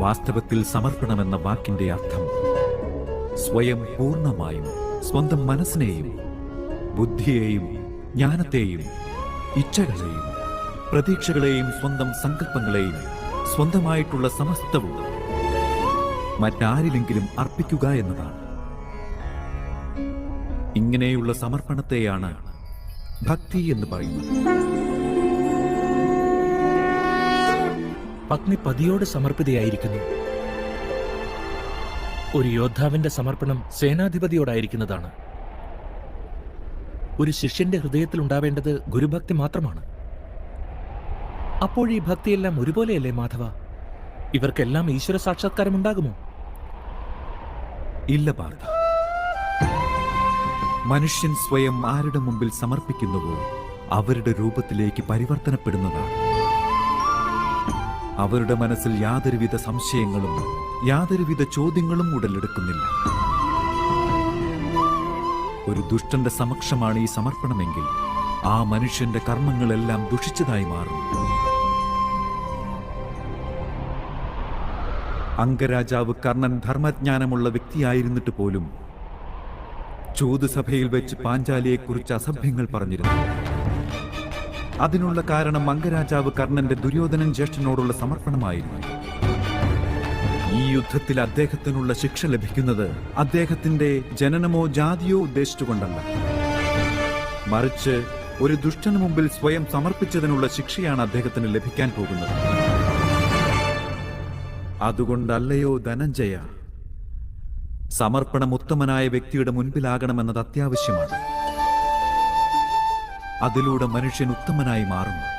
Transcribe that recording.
വാസ്തവത്തിൽ സമർപ്പണമെന്ന വാക്കിന്റെ അർത്ഥം സ്വയം പൂർണമായും സ്വന്തം മനസ്സിനെയും ബുദ്ധിയെയും ജ്ഞാനത്തെയും ഇച്ഛകളെയും പ്രതീക്ഷകളെയും സ്വന്തം സങ്കല്പങ്ങളെയും സ്വന്തമായിട്ടുള്ള സമസ്തവും മറ്റാരിലെങ്കിലും അർപ്പിക്കുക എന്നതാണ്. ഇങ്ങനെയുള്ള സമർപ്പണത്തെയാണ് ഭക്തി എന്ന് പറയുന്നത്. പത്നി പതിയോട് സമർപ്പിതയായിരിക്കുന്നു. ഒരു യോദ്ധാവിന്റെ സമർപ്പണം സേനാധിപതിയോടായിരിക്കുന്നതാണ്. ഒരു ശിഷ്യന്റെ ഹൃദയത്തിൽ ഉണ്ടാവേണ്ടത് ഗുരുഭക്തി മാത്രമാണ്. അപ്പോൾ ഈ ഭക്തിയെല്ലാം ഒരുപോലെയല്ലേ മാധവ? ഇവർക്കെല്ലാം ഈശ്വര സാക്ഷാത്കാരം ഉണ്ടാകുമോ ഇല്ല പാർത്ഥ മനുഷ്യൻ സ്വയം ആരുടെ മുമ്പിൽ സമർപ്പിക്കുന്നുവോ അവരുടെ രൂപത്തിലേക്ക് പരിവർത്തനപ്പെടുന്നതാണ്. അവരുടെ മനസ്സിൽ യാതൊരുവിധ സംശയങ്ങളും യാതൊരുവിധ ചോദ്യങ്ങളും ഉടലെടുക്കുന്നില്ല. ഒരു ദുഷ്ടന്റെ സമക്ഷമാണ് ഈ സമർപ്പണമെങ്കിൽ ആ മനുഷ്യന്റെ കർമ്മങ്ങളെല്ലാം ദുഷിച്ചതായി മാറും. അംഗരാജാവ് കർണൻ ധർമ്മജ്ഞാനമുള്ള വ്യക്തിയായിരുന്നിട്ട് പോലും ചൂതുസഭയിൽ വെച്ച് പാഞ്ചാലിയെക്കുറിച്ച് അസഭ്യങ്ങൾ പറഞ്ഞിരുന്നു. അതിനുള്ള കാരണം മംഗരാജാവ് കർണന്റെ ദുര്യോധനൻ ജ്യേഷ്ഠനോടുള്ള സമർപ്പണമായിരുന്നു. ഈ യുദ്ധത്തിൽ അദ്ദേഹത്തിനുള്ള ശിക്ഷ ലഭിക്കുന്നത് അദ്ദേഹത്തിന്റെ ജനനമോ ജാതിയോ ഉദ്ദേശിച്ചുകൊണ്ടല്ല. മറിച്ച് ഒരു ദുഷ്ടന് മുമ്പിൽ സ്വയം സമർപ്പിച്ചതിനുള്ള ശിക്ഷയാണ് അദ്ദേഹത്തിന് ലഭിക്കാൻ പോകുന്നത്. അതുകൊണ്ടല്ലയോ ധനഞ്ജയ? സമർപ്പണം ഉത്തമനായ വ്യക്തിയുടെ മുൻപിലാകണമെന്നത് അത്യാവശ്യമാണ്. അതിലൂടെ മനുഷ്യൻ ഉത്തമനായി മാറുന്നു.